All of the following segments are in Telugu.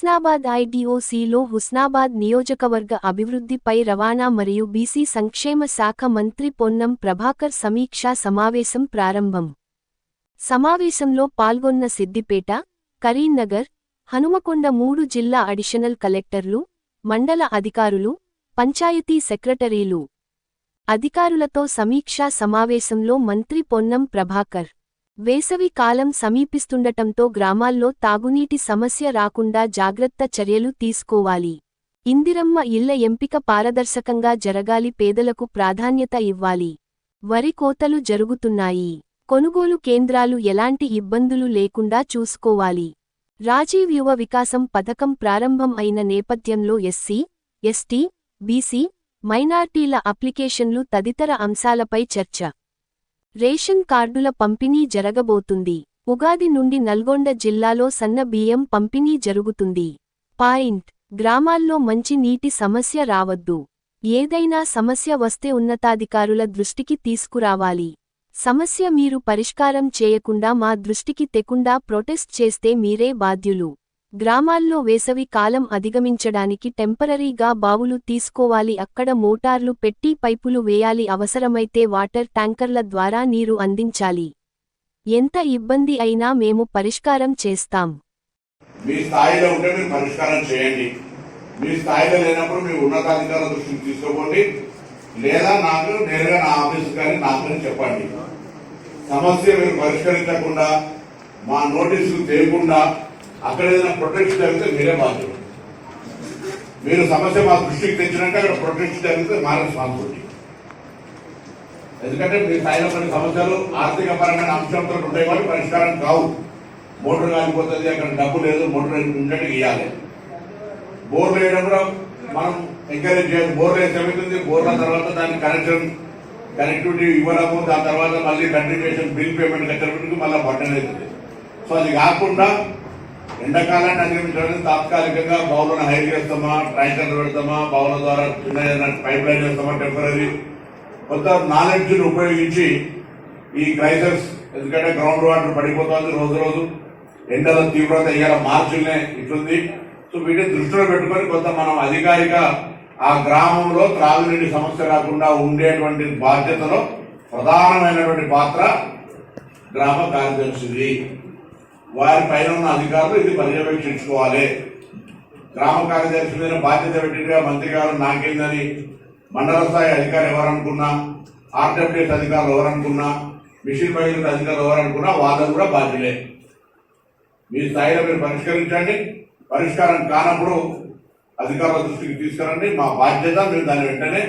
హుస్నాబాద్ ఐడిఓసిలో హుస్నాబాద్ నియోజకవర్గ అభివృద్ధిపై రవాణా మరియు బీసీ సంక్షేమ శాఖ మంత్రి పొన్నం ప్రభాకర్ సమీక్షా సమావేశం ప్రారంభం. సమావేశంలో పాల్గొన్న సిద్దిపేట కరీంనగర్ హనుమకొండ మూడు జిల్లా అడిషనల్ కలెక్టర్లు మండల అధికారులు పంచాయతీ సెక్రటరీలు. అధికారులతో సమీక్షా సమావేశంలో మంత్రి పొన్నం ప్రభాకర్ వేసవి కాలం సమీపిస్తుండటంతో గ్రామాల్లో తాగునీటి సమస్య రాకుండా జాగ్రత్త చర్యలు తీసుకోవాలి. ఇందిరమ్మ ఇళ్ళ ఎంపిక పారదర్శకంగా జరగాలి పేదలకు ప్రాధాన్యత ఇవ్వాలి. వరి కోతలు జరుగుతున్నాయి. కొనుగోలు కేంద్రాలు ఎలాంటి ఇబ్బందులు లేకుండా చూసుకోవాలి. రాజీవ్ యువ వికాసం పథకం ప్రారంభం అయిన నేపథ్యంలో ఎస్సీ ఎస్టీ బీసీ మైనార్టీల అప్లికేషన్లు తదితర అంశాలపై చర్చ. రేషన్ కార్డుల పంపిణీ జరగబోతుంది. ఉగాది నుండి నల్గొండ జిల్లాలో సన్న బియ్యం పంపిణీ జరుగుతుంది. పాయింట్. గ్రామాల్లో మంచి నీటి సమస్య రావద్దు. ఏదైనా సమస్య వస్తే ఉన్నతాధికారుల దృష్టికి తీసుకురావాలి. సమస్య మీరు పరిష్కారం చేయకుండా మా దృష్టికి తెకుండా ప్రొటెస్ట్ చేస్తే మీరే బాధ్యులు. గ్రామాల్లో వేసవి కాలం అధిగమించడానికి టెంపరరీగా బావులు తీసుకోవాలి. అక్కడ మోటార్లు పెట్టి పైపులు వేయాలి. అవసరమైతే వాటర్ ట్యాంకర్ల ద్వారా నీరు అందించాలి. ఎంత ఇబ్బంది అయినా మేము పరిష్కారం చేస్తాం. మీ స్థాయిలో ఉంటే మీరు పరిష్కారం చేయండి. మీ స్థాయిలో లేనప్పుడు మీ ఉన్నతాధికారుల దృష్టికి తీసుకోకండి లేదా నాకు నేరుగా నా ఆఫీస్ కానీ నాకు చెప్పండి. సమస్య మీరు పరిష్కరించకుండా మా నోటీసులు తేయకుండా అక్కడ ఏదైనా ప్రొటెక్షన్ జరిగితే మీరే బాధ్యులు మీరు సమస్య మా దృష్టికి తెచ్చినాక అక్కడ ప్రొటెక్షన్ జరిగితే మా రెస్పాన్సిబిలిటీ ఎందుకంటే మీ స్థాయిలో కొన్ని సమస్యలు ఆర్థిక పరమైన అంశంతో ఉంటాయి కాబట్టి పరిష్కారం కావు. మోటార్ కాలిపోతుంది అక్కడ డబ్బు లేదు మోటార్ ఉండేది ఇవ్వాలి బోర్లు వేయడం కూడా మనం ఎంకరేజ్ చేయాలి. బోర్లు వేసి ఏమవుతుంది? బోర్ల తర్వాత దాని కనెక్షన్ కనెక్టివిటీ ఇవ్వడము దాని తర్వాత మళ్ళీ కంటిన్యూషన్ బిల్ పేమెంట్ కట్టడానికి మళ్ళీ బట్టన్ అవుతుంది సో అది కాకుండా ఎండాకాలాన్ని అధిగమించడానికి తాత్కాలికంగా బావులను హైర్ చేస్తామా ట్యాంకర్లు పెడతామా బావుల ద్వారా చిన్న పైప్ లైన్ చేస్తామా టెంపరీ? కొంత నాలెడ్జ్ ఉపయోగించి ఈ క్రైసిస్ ఎందుకంటే గ్రౌండ్ వాటర్ పడిపోతుంది రోజు రోజు. ఎండల తీవ్రత ఇవాళ మార్చినే ఇట్లుంది. సో వీటిని దృష్టిలో పెట్టుకొని కొంత మనం అధికారిక ఆ గ్రామంలో త్రాగునీటి సమస్య రాకుండా ఉండేటువంటి బాధ్యతలో ప్రధానమైనటువంటి పాత్ర గ్రామ కార్యదర్శిది. వారి పైన ఉన్న అధికారులు ఇది పర్యవేక్షించుకోవాలి. గ్రామ కార్యదర్శి మీద బాధ్యత పెట్టిగా మంత్రి గారు నాకేందని మండల స్థాయి అధికారి ఎవరనుకున్నా ఆర్డబ్ల్యూఎస్ అధికారులు ఎవరనుకున్నా మిషన్ బయలు అధికారులు ఎవరనుకున్నా వాదన కూడా బాధ్యులే. మీ స్థాయిలో మీరు పరిష్కరించండి. పరిష్కారం కానప్పుడు అధికారుల దృష్టికి తీసుకురండి. మా బాధ్యత మేము దాని వెంటనే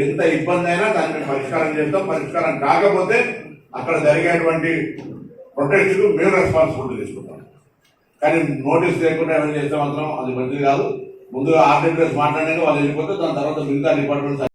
ఎంత ఇబ్బంది అయినా దాన్ని పరిష్కారం చేస్తాం. పరిష్కారం కాకపోతే అక్కడ జరిగేటువంటి ప్రొటెక్షన్ మేము రెస్పాన్సిబిలిటీ తీసుకుంటాం. కానీ నోటీస్ లేకుండా ఏమైనా చేస్తే మాత్రం అది మంచిది కాదు. ముందుగా ఆర్డబ్ల్యూఎస్ మాట్లాడినాక వాళ్ళు వెళ్ళిపోతే దాని తర్వాత మిగతా డిపార్ట్మెంట్స్